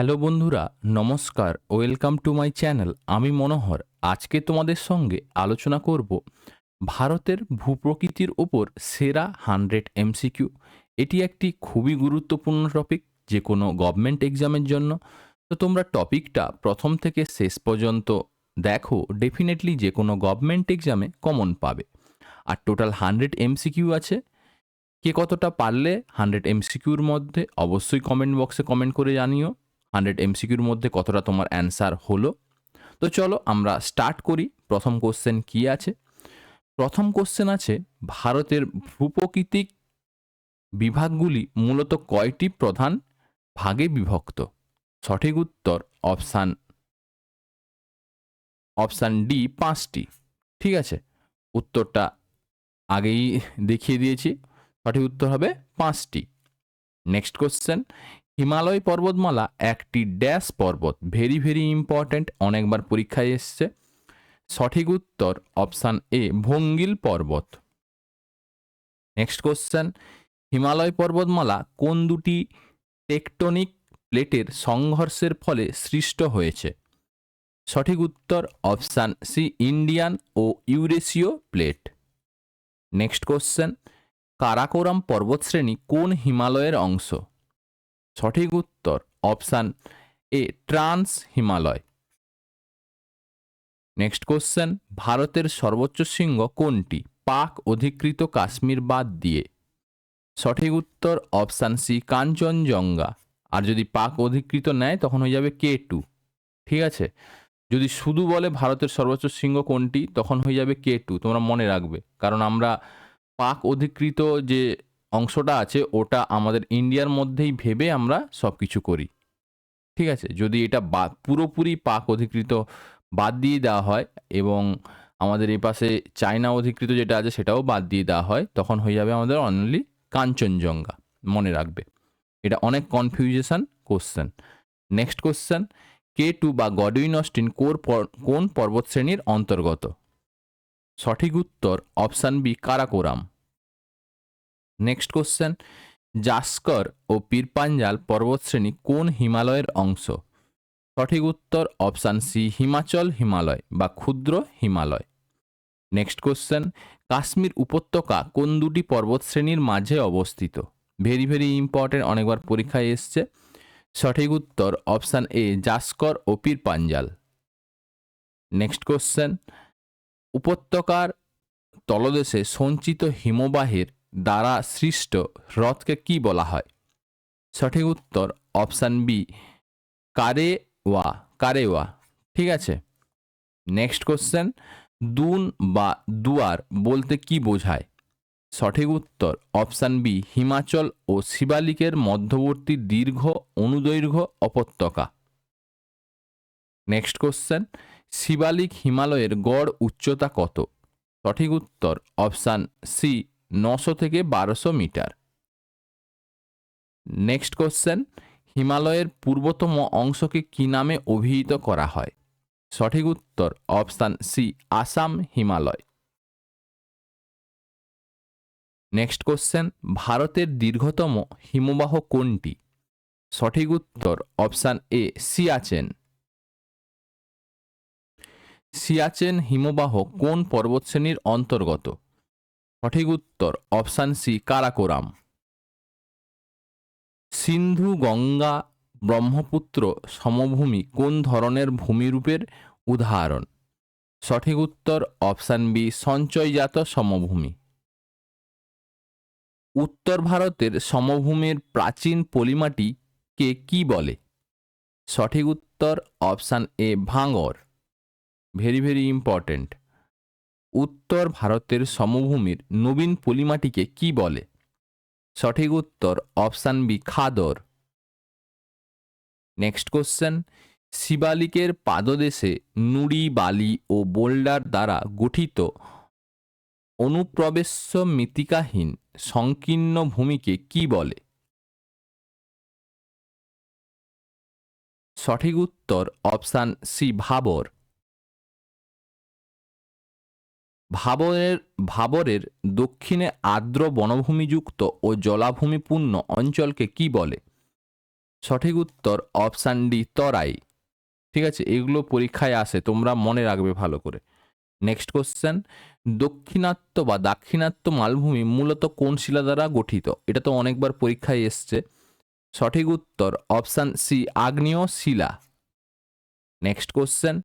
Hello বন্ধুরা, নমস্কার, welcome to my channel, আমি মনোহর। আজকে তোমাদের সঙ্গে আলোচনা করব ভারতের ভূপ্রকৃতির ওপর সেরা হান্ড্রেড এমসিকিউ। এটি একটি খুবই গুরুত্বপূর্ণ টপিক যে কোনো গভর্নমেন্ট এক্সামের জন্য। তো তোমরা টপিকটা প্রথম থেকে শেষ পর্যন্ত দেখো, ডেফিনেটলি যে কোনো গভর্নমেন্ট এক্সামে কমন পাবে। আর টোটাল হান্ড্রেড এমসিকিউ আছে। কে কতটা পারলে হান্ড্রেড এমসিকিউর মধ্যে অবশ্যই কমেন্ট বক্সে কমেন্ট করে জানিও। হান্ড্রেড এমসিকিউর মধ্যে কতটা তোমার অ্যান্সার হলো? তো চলো আমরা স্টার্ট করি। প্রথম কোশ্চেন কি আছে? প্রথম কোশ্চেন আছে, ভারতের ভূপ্রকৃতিক বিভাগগুলি মূলত কয়টি প্রধান ভাগে বিভক্ত? সঠিক উত্তর অপশান অপশান ডি, পাঁচটি। ঠিক আছে? উত্তরটা আগেই দেখিয়ে দিয়েছি। সঠিক উত্তর হবে পাঁচটি। নেক্সট কোশ্চেন হিমালয় পর্বতমালা একটি ড্যাশ পর্বত ভেরি ভেরি ইম্পর্ট্যান্ট অনেকবার পরীক্ষায় এসছে। সঠিক উত্তর অপশান এ ভঙ্গিল পর্বত। নেক্সট কোশ্চেন হিমালয় পর্বতমালা কোন দুটি টেকটনিক প্লেটের সংঘর্ষের ফলে সৃষ্ট হয়েছে? সঠিক উত্তর অপশান সি ইন্ডিয়ান ও ইউরেশীয় প্লেট নেক্সট কোশ্চেন কারাকোরাম পর্বতশ্রেণী কোন হিমালয়ের অংশ? সঠিক উত্তর option A, trans Himalaya. Next question, ভারতের সর্বোচ্চ শৃঙ্গ কোনটি? পাক, অধিকৃত কাশ্মীর বাদ দিয়ে। সঠিক উত্তর অপশান সি, কাঞ্চনজঙ্ঘা। আর যদি পাক অধিকৃত নেয়, তখন হয়ে যাবে কে টু। ঠিক আছে? যদি শুধু বলে ভারতের সর্বোচ্চ শৃঙ্গ কোনটি, তখন হয়ে যাবে কে টু। তোমরা মনে রাখবে। কারণ আমরা পাক অধিকৃত যে অংশটা আছে, ওটা আমাদের ইন্ডিয়ার মধ্যেই ভেবে আমরা সব কিছু করি। ঠিক আছে? যদি এটা বা, পুরোপুরি পাক অধিকৃত বাদ দিয়ে দেওয়া হয় এবং আমাদের এই পাশে চায়না অধিকৃত যেটা আছে সেটাও বাদ দিয়ে দেওয়া হয়, তখন হয়ে যাবে আমাদের অনলি কাঞ্চনজঙ্ঘা, মনে রাখবে। এটা অনেক confusion question next question K two বা গডউইন অস্টিন কোর কোন পর্বতশ্রেণীর অন্তর্গত? সঠিক উত্তর option B Karakoram. Next question Zanskar ও পীরপাঞ্জাল পর্বতশ্রেণী কোন হিমালয়ের অংশ? সঠিক উত্তর অপশান সি হিমাচল হিমালয় বা ক্ষুদ্র হিমালয়। নেক্সট কোশ্চেন কাশ্মীর উপত্যকা কোন দুটি পর্বতশ্রেণীর মাঝে অবস্থিত? ভেরি ভেরি ইম্পর্টেন্ট অনেকবার পরীক্ষায় এসছে। সঠিক উত্তর অপশান এ জাস্কর ও পীরপাঞ্জাল নেক্সট কোশ্চেন উপত্যকার তলদেশে সঞ্চিত হিমবাহের দ্বারা সৃষ্ট হ্রদকে কি বলা হয়? সঠিক উত্তর অপশান বি কারেওয়া কারেওয়া ঠিক আছে? নেক্সট কোশ্চেন, দুন বা দুয়ার বলতে কি বোঝায়? সঠিক উত্তর অপশান বি, হিমাচল ও শিবালিকের মধ্যবর্তী দীর্ঘ অনুদৈর্ঘ্য উপত্যকা। নেক্সট কোশ্চেন, শিবালিক হিমালয়ের গড় উচ্চতা কত? সঠিক উত্তর অপশান সি নশো থেকে বারোশো মিটার। নেক্সট কোশ্চেন হিমালয়ের পূর্বতম অংশকে কি নামে অভিহিত করা হয়? সঠিক উত্তর option C Assam Himalaya. Next question ভারতের দীর্ঘতম হিমবাহ কোনটি? সঠিক উত্তর অপশান এ সিয়াচেন। সিয়াচেন হিমবাহ কোন পর্বতশ্রেণীর অন্তর্গত? সঠিক উত্তর, অপশান সি, কারাকোরাম। সিন্ধু, গঙ্গা, ব্রহ্মপুত্র, সমভূমি কোন ধরনের ভূমিরূপের উদাহরণ? সঠিক উত্তর, অপশান বি, সঞ্চয়জাত সমভূমি। উত্তর ভারতের সমভূমির প্রাচীন পলিমাটিকে কি বলে? সঠিক উত্তর, option A, bhangar. Very very important উত্তর ভারতের সমভূমির নবীন পলিমাটিকে কি বলে? সঠিক উত্তর option B, khadar. Next question, শিবালিকের পাদদেশে নুড়ি, বালি ও বোল্ডার দ্বারা গঠিত অনুপ্রবেশ্য মৃত্তিকাহীন সংকীর্ণ ভূমিকে কি বলে? সঠিক উত্তর অপশান সি, ভাবর। ভাবরের ভাবরের দক্ষিণে আর্দ্র বনভূমিযুক্ত ও জলাভূমিপূর্ণ অঞ্চলকে কি বলে? সঠিক উত্তর অপশান ডি, তরাই। ঠিক আছে, এগুলো পরীক্ষায় আসে, তোমরা মনে রাখবে ভালো করে। Next question. দক্ষিণাত্য বা দাক্ষিণাত্য মালভূমি মূলত কোন শিলা দ্বারা গঠিত? এটা তো অনেকবার পরীক্ষায় এসছে। সঠিক উত্তর অপশান সি, আগ্নেয় শিলা। Next question.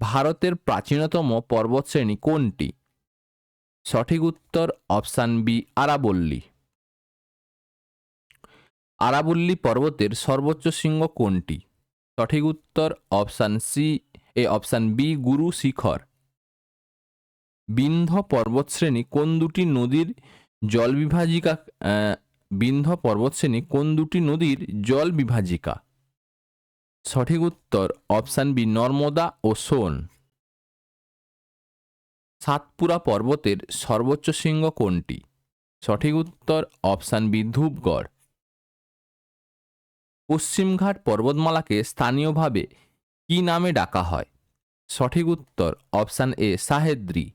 ভারতের প্রাচীনতম পর্বতশ্রেণী কোনটি? সঠিক উত্তর অপশান বি আরাবল্লী। আরাবল্লী পর্বতের সর্বোচ্চ শৃঙ্গ কোনটি? সঠিক উত্তর option C A option B Guru Shikhar. Vindhya পর্বতশ্রেণী কোন দুটি নদীর জল বিভাজিকা আহ, বিন্ধ্য পর্বতশ্রেণী কোন দুটি নদীর জল বিভাজিকা? সঠিক উত্তর অপশান বি নর্মদা ও সোন। সাতপুরা পর্বতের সর্বোচ্চ শৃঙ্গ কোনটি? সঠিক উত্তর অপশান বি, ধূপগড়। পশ্চিমঘাট পর্বতমালাকে স্থানীয়ভাবে কি নামে ডাকা হয়? সঠিক উত্তর অপশান এ, সাহেদ্রি।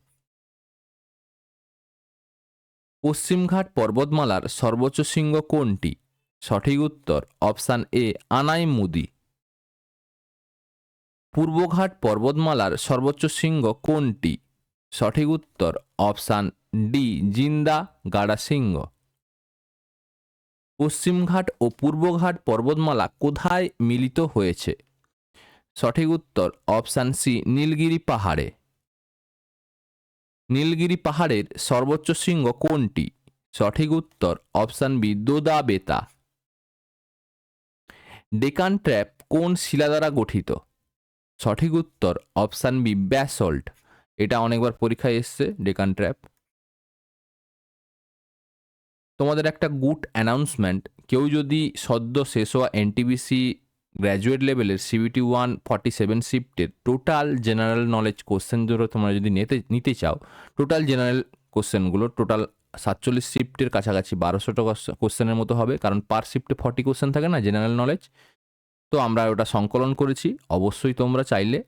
পশ্চিমঘাট পর্বতমালার সর্বোচ্চ শৃঙ্গ কোনটি? সঠিক উত্তর অপশান এ, আনাইমুদি। পূর্বঘাট পর্বতমালার সর্বোচ্চ শৃঙ্গ কোনটি? সঠিক উত্তর অপশান ডি, জিন্দা গাড়া সিংহ পশ্চিমঘাট ও পূর্বঘাট পর্বতমালা কোথায় মিলিত হয়েছে? সঠিক উত্তর অপশান সি, নীলগিরি পাহাড়ে। নীলগিরি পাহাড়ের সর্বোচ্চ শৃঙ্গ কোনটি? সঠিক উত্তর অপশান বি দোদা বেতা ডেকান ট্র্যাপ কোন শিলা দ্বারা গঠিত? সঠিক উত্তর অপশান বি, ব্যাসল্ট। এটা অনেকবার পরীক্ষায় এসছে ডেকান ট্র্যাপ তোমাদের একটা গুড অ্যানাউন্সমেন্ট, কেউ যদি সদ্য শেষ হওয়া এনটিবিসি গ্র্যাজুয়েট লেভেলের সিবিটি ওয়ান ফর্টি সেভেন শিফটের টোটাল জেনারেল নলেজ কোশ্চেনগুলো তোমরা যদি নিতে নিতে চাও টোটাল জেনারেল কোশ্চেনগুলো টোটাল সাতচল্লিশ শিফটের কাছাকাছি বারোশোটা কোশ্চেনের মতো হবে, কারণ পার শিফটে ফর্টি কোশ্চেন থাকে না জেনারেল নলেজ তো আমরা ওটা সংকলন করেছি, অবশ্যই তোমরা চাইলে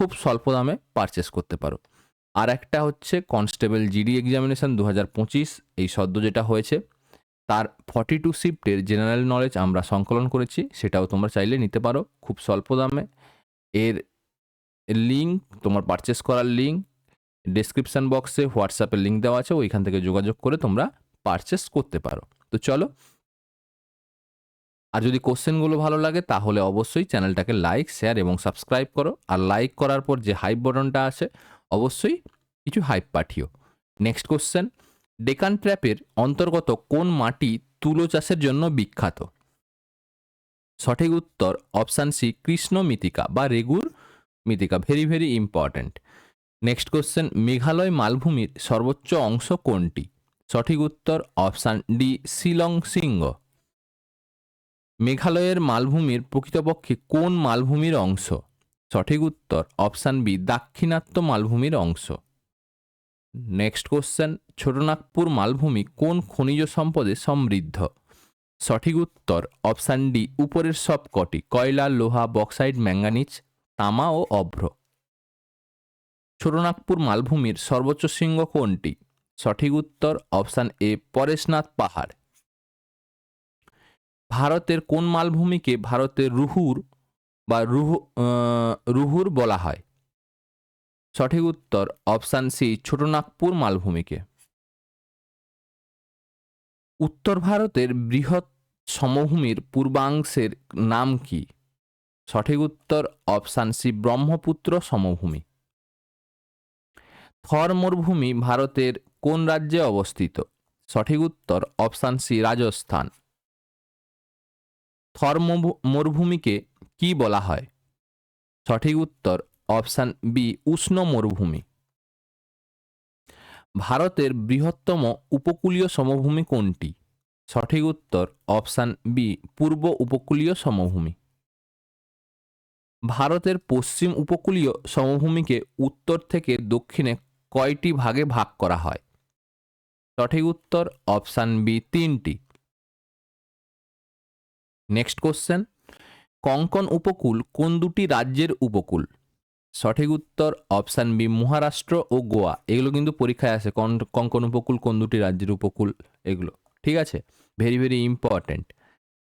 খুব স্বল্প দামে পারচেস করতে পারো। আর একটা হচ্ছে কনস্টেবল জিডি এক্সামিনেশন দু হাজার পঁচিশ, এই সদ্য যেটা হয়েছে, তার ফর্টি টু শিফটের জেনারেল নলেজ আমরা সংকলন করেছি, সেটাও তোমরা চাইলে নিতে পারো, খুব স্বল্প দামে। এর লিঙ্ক তোমার পারচেস করার লিঙ্ক ডেসক্রিপশন বক্সে হোয়াটসঅ্যাপের লিঙ্ক দেওয়া আছে, ওইখান থেকে যোগাযোগ করে তোমরা পারচেস করতে পারো। তো চলো আর যদি কোশ্চেনগুলো ভালো লাগে, তাহলে অবশ্যই চ্যানেলটাকে লাইক, শেয়ার এবং সাবস্ক্রাইব করো। আর লাইক করার পর যে হাইপ বটনটা আছে, অবশ্যই কিছু হাইপ পাঠিও। Next question. ডেকান ট্র্যাপের অন্তর্গত কোন মাটি তুলো চাষের জন্য বিখ্যাত? সঠিক উত্তর অপশান সি, কৃষ্ণ মৃত্তিকা বা রেগুর মৃত্তিকা। Very very important. Next question, Meghalaya মালভূমির সর্বোচ্চ অংশ কোনটি? সঠিক উত্তর অপশান ডি, শিলং সিংহ। মেঘালয়ের মালভূমির প্রকৃতপক্ষে কোন মালভূমির অংশ? সঠিক উত্তর, অপশান বি, দাক্ষিণাত্য মালভূমির অংশ। নেক্সট কোশ্চেন, ছোটনাগপুর মালভূমি কোন খনিজ সম্পদে সমৃদ্ধ? সঠিক উত্তর, অপশান ডি, উপরের সব কটি, কয়লা, লোহা বক্সাইড ম্যাঙ্গানিজ, তামা ও অভ্র। ছোটনাগপুর মালভূমির সর্বোচ্চ শৃঙ্গ কোনটি? সঠিক উত্তর, অপশান এ, পরেশনাথ পাহাড়। ভারতের কোন মালভূমিকে ভারতের রুহুর বা রুহু রুহুর বলা হয়? সঠিক উত্তর, অপশান সি, ছোটনাগপুর মালভূমিকে। উত্তর ভারতের বৃহৎ সমভূমির পূর্বাংশের নাম কি? সঠিক উত্তর, অপশান সি, ব্রহ্মপুত্র সমভূমি। থর মরুভূমি ভারতের কোন রাজ্যে অবস্থিত? সঠিক উত্তর, অপশান সি, রাজস্থান। থর মরুভূমিকে কি বলা হয়? সঠিক উত্তর অপশান বি উষ্ণ মরুভূমি। ভারতের বৃহত্তম উপকূলীয় সমভূমি কোনটি? সঠিক উত্তর অপশান বি পূর্ব উপকূলীয় সমভূমি। ভারতের পশ্চিম উপকূলীয় সমভূমিকে উত্তর থেকে দক্ষিণে কয়টি ভাগে ভাগ করা হয়? সঠিক উত্তর অপশান বি তিনটি। নেক্সট কোশ্চেন কঙ্কন উপকূল কোন দুটি রাজ্যের উপকূল? সঠিক উত্তর অপশান বি মহারাষ্ট্র ও গোয়া। এগুলো কিন্তু পরীক্ষায় আসে কঙ্কন উপকূল কোন দুটি রাজ্যের উপকূল এগুলো। ঠিক আছে? Very very important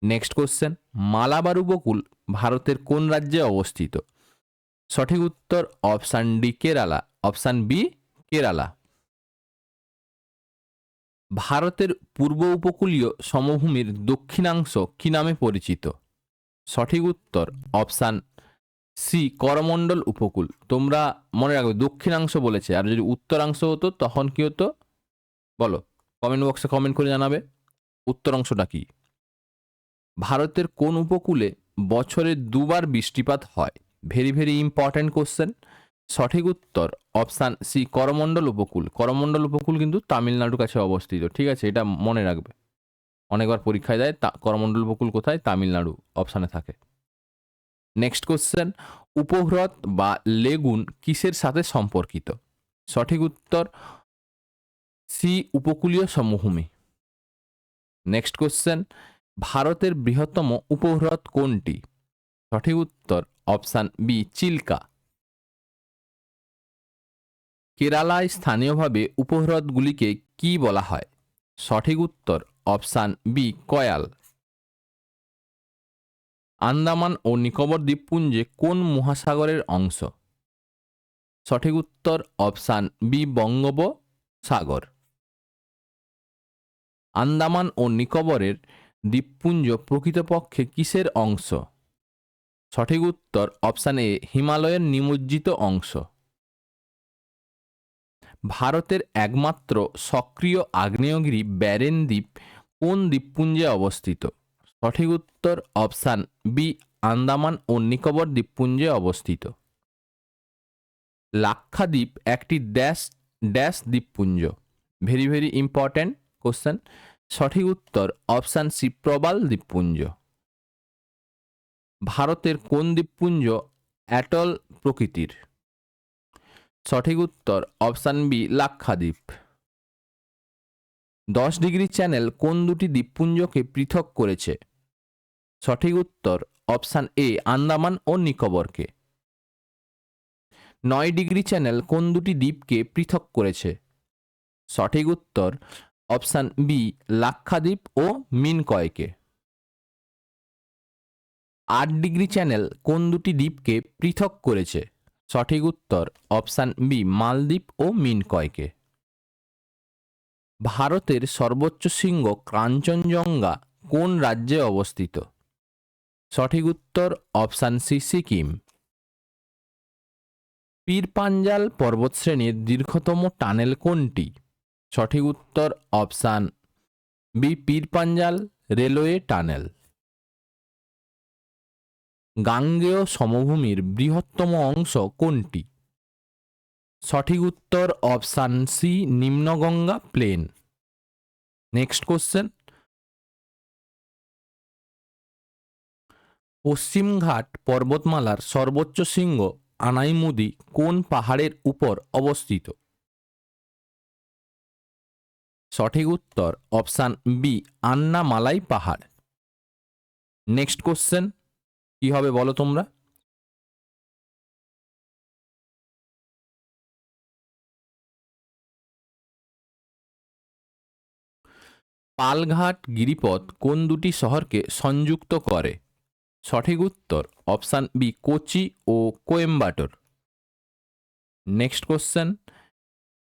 next question Malabar উপকূল ভারতের কোন রাজ্যে অবস্থিত? সঠিক উত্তর option D Kerala. Option B Kerala. ভারতের পূর্ব উপকূলীয় সমভূমির দক্ষিণাংশ কি নামে পরিচিত? সঠিক উত্তর, অপশান সি, করমণ্ডল উপকূল। তোমরা মনে রাখবে, দক্ষিণাংশ বলেছে। আর যদি উত্তরাংশ হতো, তখন কি হতো? বলো কমেন্ট বক্সে কমেন্ট করে জানাবে। উত্তরাংশটা কি? ভারতের কোন উপকূলে বছরে দুবার বৃষ্টিপাত হয়? ভেরি ভেরি ইম্পর্ট্যান্ট কোশ্চেন সঠিক উত্তর অপশান সি, করমণ্ডল উপকূল। করমণ্ডল উপকূল কিন্তু তামিলনাড়ুর কাছে অবস্থিত, ঠিক আছে? এটা মনে রাখবে। অনেকবার পরীক্ষায় দেয়, তা, করমণ্ডল উপকূল কোথায়? তামিলনাড়ু অপশানে থাকে। নেক্সট কোশ্চেন, উপহ্রদ বা লেগুন কিসের সাথে সম্পর্কিত? সঠিক উত্তর সি, উপকূলীয় সমভূমি। নেক্সট কোশ্চেন, ভারতের বৃহত্তম উপহ্রদ কোনটি? সঠিক উত্তর অপশান বি, চিল্কা। কেরালায় স্থানীয়ভাবে উপহ্রদগুলিকে কি বলা হয়? সঠিক উত্তর, অপশান বি, কয়াল। আন্দামান ও নিকোবর দ্বীপপুঞ্জে কোন মহাসাগরের অংশ? সঠিক উত্তর, অপশান বি, বঙ্গোপসাগর। আন্দামান ও নিকোবরের দ্বীপপুঞ্জ প্রকৃতপক্ষে কিসের অংশ? সঠিক উত্তর, অপশান এ, হিমালয়ের নিমজ্জিত অংশ। ভারতের একমাত্র সক্রিয় আগ্নেয়গিরি ব্যারেন দ্বীপ কোন দ্বীপপুঞ্জে অবস্থিত? সঠিক উত্তর অপশান বি, আন্দামান ও নিকোবর দ্বীপপুঞ্জে অবস্থিত। লাক্ষাদ্বীপ একটি ড্যাশ ড্যাশ দ্বীপপুঞ্জ। Very very important question. সঠিক উত্তর অপশান সি, প্রবাল দ্বীপপুঞ্জ। ভারতের কোন দ্বীপপুঞ্জ অ্যাটল প্রকৃতির? সঠিক উত্তর অপশান বি লাক্ষাদ্বীপ। দশ ডিগ্রি চ্যানেল কোন দুটি দ্বীপপুঞ্জকে পৃথক করেছে? সঠিক উত্তর অপশান এ আন্দামান ও নিকোবরকে। নয় ডিগ্রি চ্যানেল কোন দুটি দ্বীপকে পৃথক করেছে? সঠিক উত্তর অপশান বি লাক্ষাদ্বীপ ও মিনকয়কে। আট ডিগ্রি চ্যানেল কোন দুটি দ্বীপকে পৃথক করেছে? সঠিক উত্তর অপশান বি মালদ্বীপ ও মিনকয়কে। ভারতের সর্বোচ্চ শৃঙ্গ কাঞ্চনজঙ্ঘা কোন রাজ্যে অবস্থিত? সঠিক উত্তর অপশান সি সিকিম। পীরপাঞ্জাল পর্বতশ্রেণীর দীর্ঘতম টানেল কোনটি? সঠিক উত্তর option B Pir Panjal railway tunnel. গাঙ্গেয় সমভূমির বৃহত্তম অংশ কোনটি? সঠিক উত্তর অপশান সি নিম্নগঙ্গা প্লেন। Next question. পশ্চিমঘাট পর্বতমালার সর্বোচ্চ শৃঙ্গ আনাইমুদি কোন পাহাড়ের উপর অবস্থিত? সঠিক উত্তর অপশান বি আন্নামালাই পাহাড়। Next question. কি হবে বলো তোমরা? পালঘাট গিরিপথ কোন দুটি শহরকে সংযুক্ত করে? সঠিক উত্তর অপশান বি কোচি ও কোয়েম্বাটোর। নেক্সট কোশ্চেন,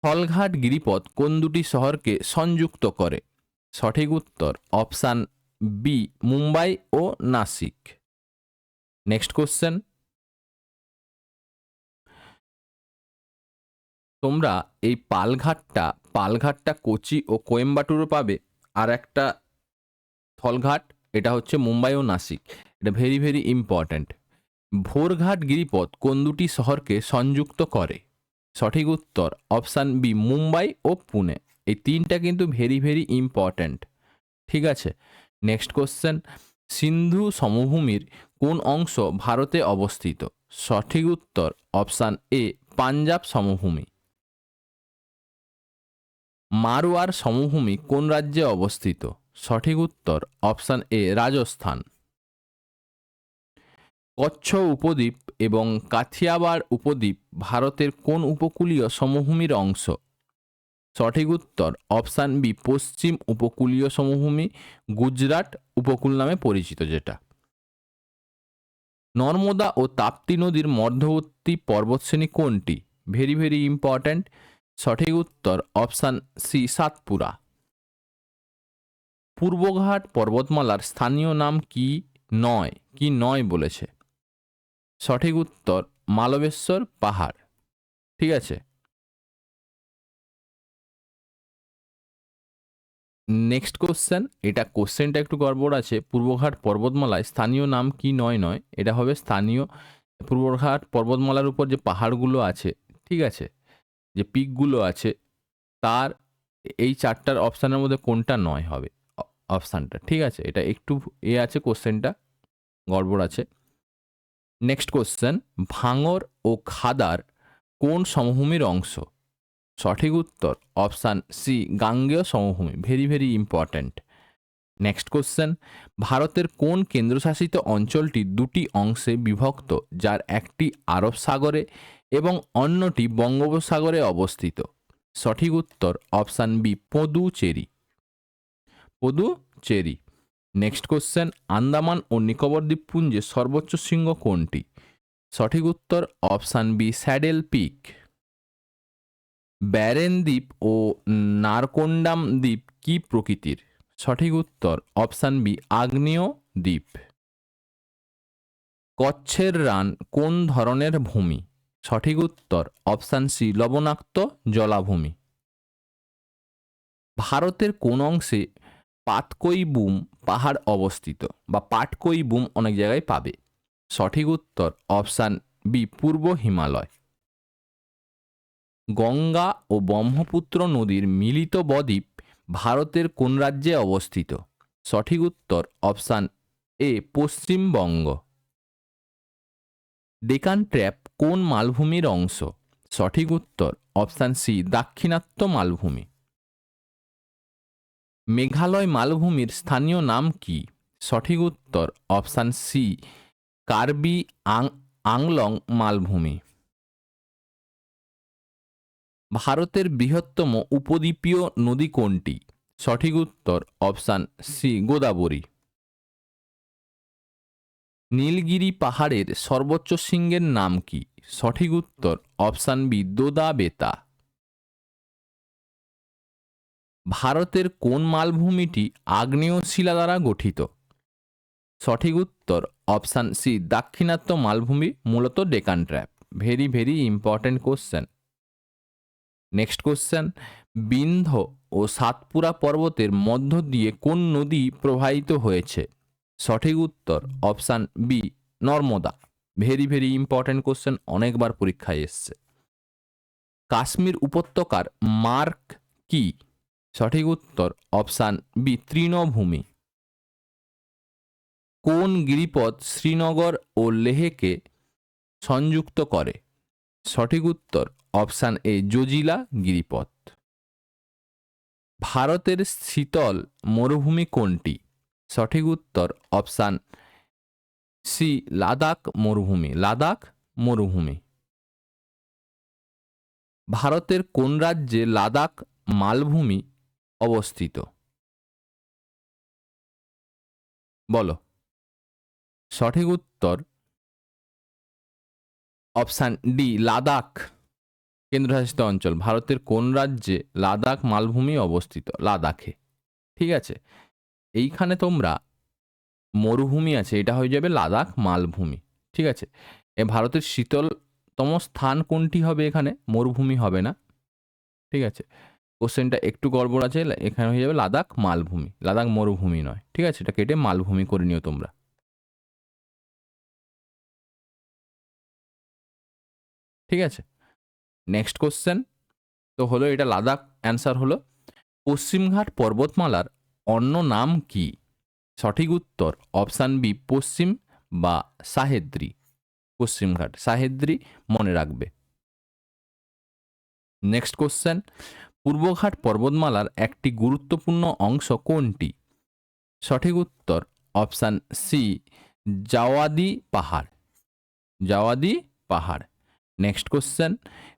ফলঘাট গিরিপথ কোন দুটি শহরকে সংযুক্ত করে? সঠিক উত্তর অপশান বি মুম্বাই ও নাসিক। নেক্সট কোশ্চেন তোমরা এই পালঘাটটা পালঘাটটা কোচি ও কোয়েম্বাটুরও পাবে। আর একটা থলঘাট, এটা হচ্ছে মুম্বাই ও নাসিক। এটা ভেরি ভেরি ইম্পর্ট্যান্ট ভোরঘাট গিরিপথ কোন দুটি শহরকে সংযুক্ত করে? সঠিক উত্তর অপশান বি মুম্বাই ও পুনে। এই তিনটা কিন্তু ভেরি ভেরি ইম্পর্ট্যান্ট ঠিক আছে? নেক্সট কোশ্চেন সিন্ধু সমভূমির কোন অংশ ভারতে অবস্থিত? সঠিক উত্তর অপশান এ, পাঞ্জাব সমভূমি। মারোয়ার সমভূমি কোন রাজ্যে অবস্থিত? সঠিক উত্তর অপশান এ, রাজস্থান। কচ্ছ উপদ্বীপ এবং কাথিয়াবাড় উপদ্বীপ ভারতের কোন উপকূলীয় সমভূমির অংশ? সঠিক উত্তর অপশান বি, পশ্চিম উপকূলীয় সমভূমি, গুজরাট উপকূল নামে পরিচিত যেটা। নর্মদা ও তাপ্তি নদীর মধ্যবর্তী পর্বতশ্রেণী কোনটি? Very very important. সঠিক উত্তর অপশান সি, সাতপুরা। পূর্বঘাট পর্বতমালার স্থানীয় নাম কি নয়? কি নয় বলেছে? সঠিক উত্তর মালবেশ্বর পাহাড়। ঠিক আছে? নেক্সট কোশ্চেন এটা কোশ্চেনটা একটু গড়বড় আছে। পূর্বঘাট পর্বতমালায় স্থানীয় নাম কি নয় নয়, এটা হবে স্থানীয় পূর্বঘাট পর্বতমালার উপর যে পাহাড়গুলো আছে, ঠিক আছে? যে পিকগুলো আছে, তার এই চারটার অপশানের মধ্যে কোনটা নয় হবে অপশানটা ঠিক আছে? এটা একটু এ আছে কোশ্চেনটা গড়বড় আছে। নেক্সট কোশ্চেন ভাঙর ও খাদার কোন সমভূমির অংশ? সঠিক উত্তর অপশান সি, গাঙ্গেয় সমভূমি। Very very important next question ভারতের কোন কেন্দ্রশাসিত অঞ্চলটি দুটি অংশে বিভক্ত, যার একটি আরব সাগরে এবং অন্যটি বঙ্গোপসাগরে অবস্থিত? সঠিক উত্তর option B, Puducherry. Puducherry. Next question Andaman ও নিকোবর দ্বীপপুঞ্জে সর্বোচ্চ শৃঙ্গ কোনটি? সঠিক উত্তর option B, saddle peak. Barren দ্বীপ ও নারকোন্ডাম দ্বীপ কি প্রকৃতির? সঠিক উত্তর, অপশান বি, আগ্নেয় দ্বীপ। কচ্ছের রান কোন ধরনের ভূমি? সঠিক উত্তর, অপশান সি, লবণাক্ত জলাভূমি। ভারতের কোন অংশে পাতকই বুম পাহাড় অবস্থিত বা পাটকই বুম অনেক জায়গায় পাবে? সঠিক উত্তর, অপশান বি, পূর্ব হিমালয়। গঙ্গা ও ব্রহ্মপুত্র নদীর মিলিত বদ্বীপ ভারতের কোন রাজ্যে অবস্থিত? সঠিক উত্তর option A, Paschimbanga. Deccan trap কোন মালভূমির অংশ? সঠিক উত্তর অপশান সি, দাক্ষিণাত্য মালভূমি। মেঘালয় মালভূমির স্থানীয় নাম কি? সঠিক উত্তর অপশান সি, কার্বি আং, আংলং মালভূমি। ভারতের বৃহত্তম উপদ্বীপীয় নদী কোনটি? সঠিক উত্তর অপশান সি, গোদাবরী। নীলগিরি পাহাড়ের সর্বোচ্চ শৃঙ্গের নাম কি? সঠিক উত্তর অপশান বি দোদা বেতা ভারতের কোন মালভূমিটি আগ্নেয় শিলা দ্বারা গঠিত? সঠিক উত্তর অপশান সি, দাক্ষিণাত্য মালভূমি, মূলত Deccan trap very very important question. Next question Vindhya ও সাতপুরা পর্বতের মধ্য দিয়ে কোন নদী প্রবাহিত হয়েছে? সঠিক উত্তর option B Narmada. Very very important question অনেকবার পরীক্ষায় এসছে। কাশ্মীর উপত্যকার মার্ক কি? সঠিক উত্তর অপশান বি তৃণভূমি। কোন গিরিপথ শ্রীনগর ও লেহেকে সংযুক্ত করে? সঠিক উত্তর অপশান এ, জজিলা গিরিপথ। ভারতের শীতল মরুভূমি কোনটি? সঠিক উত্তর অপশান সি, লাদাখ মরুভূমি লাদাখ মরুভূমি। ভারতের কোন রাজ্যে লাদাখ মালভূমি অবস্থিত? বলো। সঠিক উত্তর অপশান ডি, লাদাখ কেন্দ্রশাসিত অঞ্চল, ভারতের কোন রাজ্যে লাদাখ মালভূমি অবস্থিত? লাদাখে। ঠিক আছে? এইখানে তোমরা মরুভূমি আছে, এটা হয়ে যাবে লাদাখ মালভূমি। ঠিক আছে? এ ভারতের শীতলতম স্থান কোনটি হবে এখানে? মরুভূমি হবে না। ঠিক আছে? কোশ্চেনটা একটু গড়বড় আছে এখানে হয়ে যাবে লাদাখ মালভূমি। লাদাখ মরুভূমি নয়। ঠিক আছে? এটা কেটে মালভূমি করে নিও তোমরা। ঠিক আছে? Next question. তো হলো, এটা লাদাখ অ্যান্সার হলো পশ্চিমঘাট পর্বতমালার অন্য নাম কি? সঠিক উত্তর অপশান বি, পশ্চিম বা সাহেদ্রি। পশ্চিমঘাট সাহেদ্রি মনে রাখবে। নেক্সট কোশ্চেন পূর্বঘাট পর্বতমালার একটি গুরুত্বপূর্ণ অংশ কোনটি? সঠিক উত্তর অপশান সি, জাওয়াদি পাহাড়। জাওয়াদি পাহাড়। নেক্সট কোশ্চেন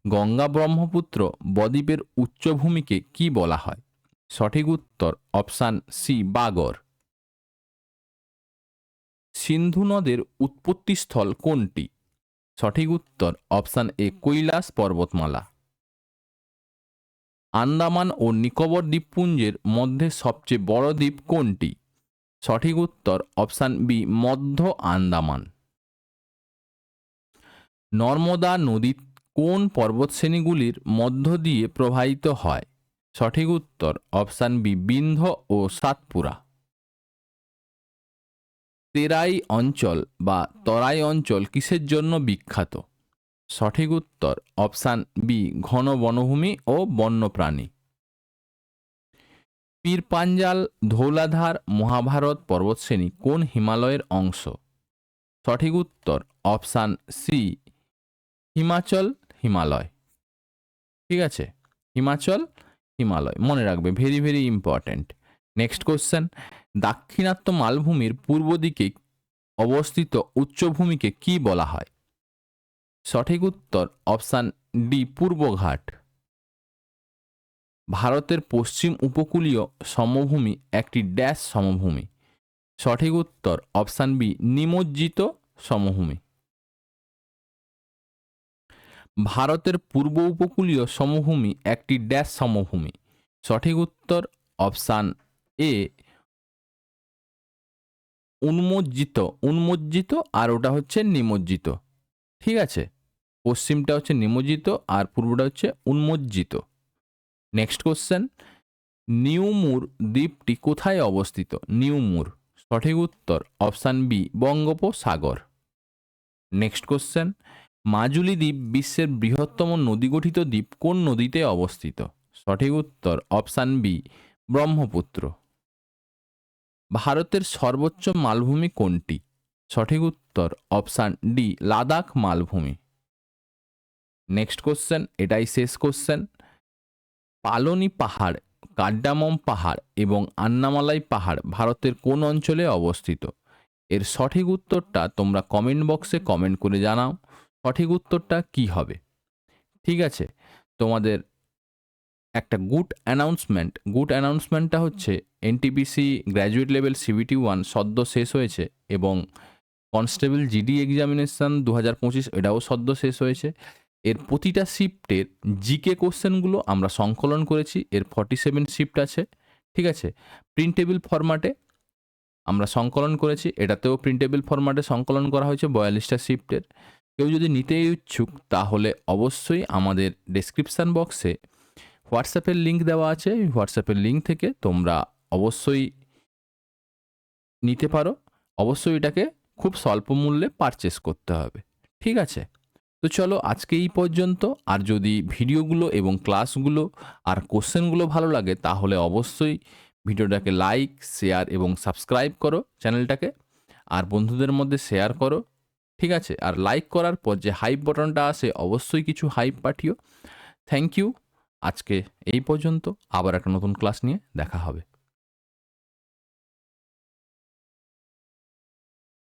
গঙ্গা ব্রহ্মপুত্র বদ্বীপের উচ্চভূমিকে কি বলা হয়? সঠিক উত্তর অপশান সি বাগর। সিন্ধু নদের উৎপত্তিস্থল কোনটি? সঠিক উত্তর অপশান এ কৈলাস পর্বতমালা। আন্দামান ও নিকোবর দ্বীপপুঞ্জের মধ্যে সবচেয়ে বড় দ্বীপ কোনটি? সঠিক উত্তর অপশান বি মধ্য আন্দামান। নর্মদা নদী কোন পর্বতশ্রেণীগুলির মধ্য দিয়ে প্রবাহিত হয়? সঠিক উত্তর অপশান বি বিন্ধ ও সাতপুরা। তেরাই অঞ্চল বা তরাই অঞ্চল কিসের জন্য বিখ্যাত? সঠিক উত্তর অপশান বি, ঘন বনভূমি ও বন্যপ্রাণী। পীরপাঞ্জাল ধৌলাধার মহাভারত পর্বতশ্রেণী কোন হিমালয়ের অংশ? সঠিক উত্তর অপশান সি হিমাচল, হিমালয়। ঠিক আছে? হিমাচল, হিমালয়। মনে রাখবে very very important next question দাক্ষিণাত্য মালভূমির পূর্ব দিকে অবস্থিত উচ্চভূমিকে কি বলা হয়? সঠিক উত্তর অপশান ডি পূর্বঘাট। ভারতের পশ্চিম উপকূলীয় সমভূমি একটি ড্যাশ সমভূমি। সঠিক উত্তর অপশান বি নিমজ্জিত সমভূমি। ভারতের পূর্ব উপকূলীয় সমভূমি একটি ড্যাশ সমভূমি। সঠিক উত্তর অপশান এ উন্মজ্জিত উন্মজ্জিত আর ওটা হচ্ছে নিমজ্জিত। ঠিক আছে? পশ্চিমটা হচ্ছে নিমজ্জিত আর পূর্বটা হচ্ছে উন্মজ্জিত নেক্সট কোশ্চেন নিউমুর দ্বীপটি কোথায় অবস্থিত? নিউমুর সঠিক উত্তর অপশান বি, বঙ্গোপসাগর। নেক্সট কোশ্চেন মাজুলি দ্বীপ বিশ্বের বৃহত্তম নদীগঠিত দ্বীপ কোন নদীতে অবস্থিত? সঠিক উত্তর, অপশান বি, ব্রহ্মপুত্র। ভারতের সর্বোচ্চ মালভূমি কোনটি? সঠিক উত্তর, অপশান ডি, লাদাখ মালভূমি। নেক্সট কোশ্চেন, এটাই শেষ কোশ্চেন। পালনি পাহাড়, কাড্ডামম পাহাড় এবং আন্নামালাই পাহাড় ভারতের কোন অঞ্চলে অবস্থিত? এর সঠিক উত্তরটা তোমরা কমেন্ট বক্সে কমেন্ট করে জানাও। সঠিক উত্তরটা কি হবে? ঠিক আছে, তোমাদের একটা গুড অ্যানাউন্সমেন্ট, গুড অ্যানাউন্সমেন্টটা হচ্ছে NTPC graduate level CBT one সদ্য শেষ হয়েছে এবং কনস্টেবল জিডি এক্সামিনেশান দু হাজার পঁচিশ এটাও সদ্য শেষ হয়েছে। এর প্রতিটা শিফটের জিকে কোশ্চেনগুলো আমরা সংকলন করেছি, এর ফর্টি সেভেন শিফট আছে, ঠিক আছে? প্রিন্টেবল ফরম্যাটে আমরা সংকলন করেছি, এটাতেও প্রিন্টেবল ফরম্যাটে সংকলন করা হয়েছে, বয়াল্লিশটা শিফটের কেউ যদি নিতে ইচ্ছুক, তাহলে অবশ্যই আমাদের ডেসক্রিপশান বক্সে হোয়াটসঅ্যাপের লিঙ্ক দেওয়া আছে। হোয়াটসঅ্যাপের লিঙ্ক থেকে তোমরা অবশ্যই নিতে পারো। অবশ্যই এটাকে খুব স্বল্প মূল্যে পারচেস করতে হবে। ঠিক আছে? তো চলো আজকে এই পর্যন্ত। আর যদি ভিডিওগুলো এবং ক্লাসগুলো আর কোশ্চেনগুলো ভালো লাগে, তাহলে অবশ্যই ভিডিওটাকে লাইক শেয়ার এবং সাবস্ক্রাইব করো চ্যানেলটাকে। আর বন্ধুদের মধ্যে শেয়ার করো। ঠিক আছে? আর লাইক করার পর যে হাইপ বটনটা আসে, অবশ্যই কিছু হাইপ পাঠিও। থ্যাংক ইউ আজকে এই পর্যন্ত। আবার একটা নতুন ক্লাস নিয়ে দেখা হবে।